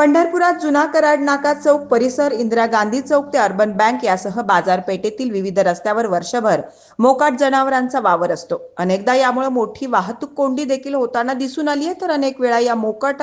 पंढरपुरात जुना कराड नाका चौक परिसर इंदिरा गांधी चौक ते अर्बन बँक यासह बाजारपेठेतील विविध रस्त्यावर वर्षभर मोकाट जनावरांचा वावर असतो. अनेकदा यामुळे मोठी वाहतूक कोंडी देखील होताना दिसून आली आहे. तर अनेक वेळा या मोकाट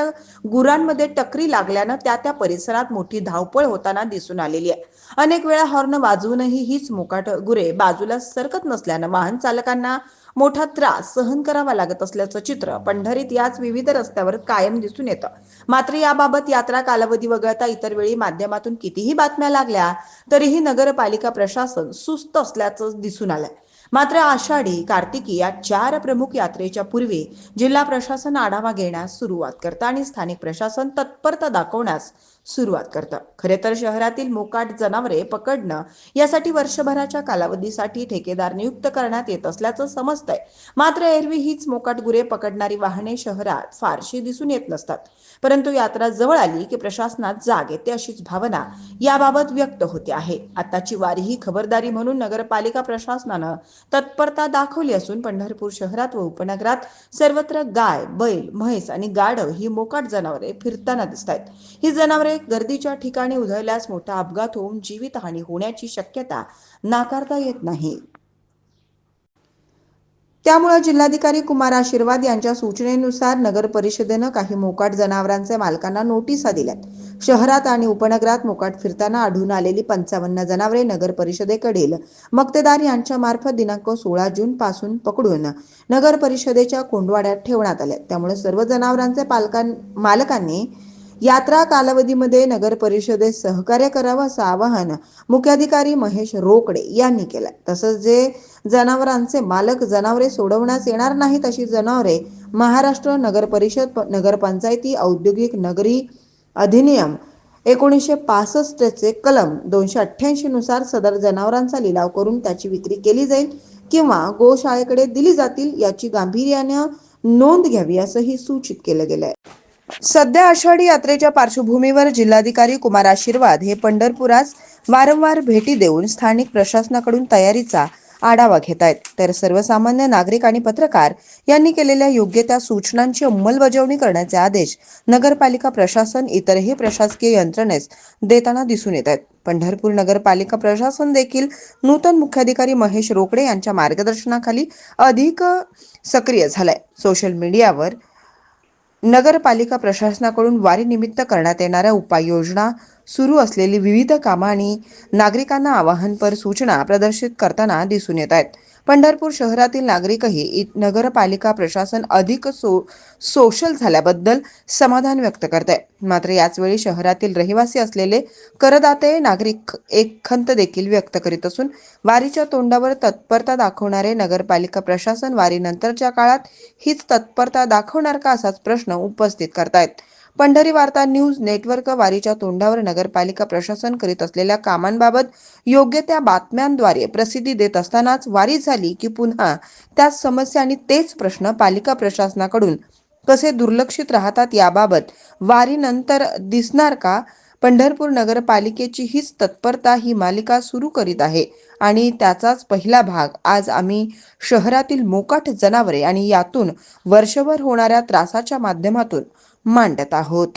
गुरांमध्ये टकरी लागल्यानं त्या त्या परिसरात मोठी धावपळ होताना दिसून आलेली आहे. अनेक वेळा हॉर्न वाजवूनही हीच मोकाट गुरे बाजूला सरकत नसल्यानं वाहन चालकांना मोठा त्रास सहन करावा लागत असल्याचं चित्र पंढरीत याच विविध रस्त्यावर कायम दिसून येतं. मात्र याबाबत यात्रा कालावधी वगळता इतर वेळी माध्यमातून कितीही बातम्या लागल्या तरीही नगरपालिका प्रशासन सुस्त असल्याचं दिसून आलंय. मात्र आषाढी कार्तिकी या चार प्रमुख यात्रेच्या पूर्वी जिल्हा प्रशासन आढावा घेण्यास सुरुवात करतं आणि स्थानिक प्रशासन तत्परता दाखवण्यास सुरुवात करतं. खरे तर शहरातील मोकाट जनावरे पकडणं यासाठी वर्षभराच्या कालावधीसाठी ठेकेदार नियुक्त करण्यात येत असल्याचं समजतंय. मात्र एरवी हीच मोकाट गुरे पकडणारी वाहने शहरात फारशी दिसून येत नसतात. परंतु यात्रा जवळ आली की प्रशासनात जाग येते अशीच भावना याबाबत व्यक्त होते आहे. आताची वारी ही खबरदारी म्हणून नगरपालिका प्रशासनानं तत्परता दाखवली असून पंढरपूर शहरात व उपनगरात सर्वत्र गाय बैल म्हैस आणि गाढव ही मोकाट जनावरे फिरताना दिसत आहेत ही जनावरे गर्दीच्या ठिकाणी उधळल्यास मोठा अपघात होऊन जीवितहानी होण्याची शक्यता नाकारता येत नाही. त्यामुळे जिल्हाधिकारी कुमार आशीर्वाद यांच्या सूचनेनुसार नगर परिषदेनं काही मोकाट जनावरांचे मालकांना नोटिसा दिल्यात. शहरात आणि उपनगरात मोकाट फिरताना आढळून आलेली पंचावन्न जनावरे नगर परिषदेकडील मक्तेदार यांच्या मार्फत दिनांक सोळा जून पासून पकडून नगर परिषदेच्या कोंडवाड्यात ठेवण्यात आल्या त्यामुळे सर्व जनावरांचे पालकां मालकांनी यात्रा कालावधीमध्ये नगर परिषदेत सहकार्य करावं असं आवाहन मुख्याधिकारी महेश रोकडे यांनी केलं तसंच जे जनावरांचे मालक जनावरे सोडवण्यास येणार नाहीत अशी जनावरे महाराष्ट्र नगर परिषद प- नगरपंचायती औद्योगिक नगरी अधिनियम एकोणीसशे पासष्टचे कलम दोनशे अठ्ठ्याऐंशी नुसार सदर जनावरांचा लिलाव करून त्याची विक्री केली जाईल किंवा गोशाळेकडे दिली जातील याची गांभीर्यानं नोंद घ्यावी असंही सूचित केलं गेलंय. सध्या आषाढी यात्रेच्या पार्श्वभूमीवर जिल्हाधिकारी कुमार आशीर्वाद हे पंढरपुरास वारंवार भेटी देऊन स्थानिक प्रशासनाकडून तयारीचा आढावा घेत आहेत. तर सर्वसामान्य नागरिक आणि पत्रकार यांनी केलेल्या योग्य त्या सूचनांची अंमलबजावणी करण्याचे आदेश नगरपालिका प्रशासन इतरही प्रशासकीय यंत्रणेस देताना दिसून येत आहेत. पंढरपूर नगरपालिका प्रशासन देखील नूतन मुख्याधिकारी महेश रोकडे यांच्या मार्गदर्शनाखाली अधिक सक्रिय झालाय. सोशल मीडियावर नगरपालिका प्रशासनाकडून वारीनिमित्त करण्यात येणाऱ्या उपाययोजना सुरू असलेली विविध कामं आणि नागरिकांना आवाहनपर सूचना प्रदर्शित करताना दिसून येत आहेत. पंढरपूर शहरातील नागरिकही इ- नगरपालिका प्रशासन अधिक सो सोशल झाल्याबद्दल समाधान व्यक्त करत आहे मात्र याचवेळी शहरातील रहिवासी असलेले करदाते नागरिक एक खंत देखील व्यक्त करीत असून वारीच्या तोंडावर तत्परता दाखवणारे नगरपालिका प्रशासन वारीनंतरच्या काळात हीच तत्परता दाखवणार का असाच प्रश्न उपस्थित करतायत. पंढरी वार्ता न्यूज नेटवर्क वारीच्या तोंडावर नगरपालिका प्रशासन करीत असलेल्या कामांबाबत योग्य त्या बातम्यांद्वारे प्रसिद्धी देत असतानाच वारी झाली की पुन्हा त्याच समस्या आणि तेच प्रश्न पालिका प्रशासनाकडून कसे दुर्लक्षित राहतात याबाबत वारीनंतर दिसणार का? पंढरपूर नगरपालिकेची हीच तत्परता ही मालिका सुरू करीत आहे. आणि त्याचाच पहिला भाग आज आम्ही शहरातील मोकाट जनावरे आणि यातून वर्षभर होणाऱ्या त्रासाच्या माध्यमातून मांडत आहोत.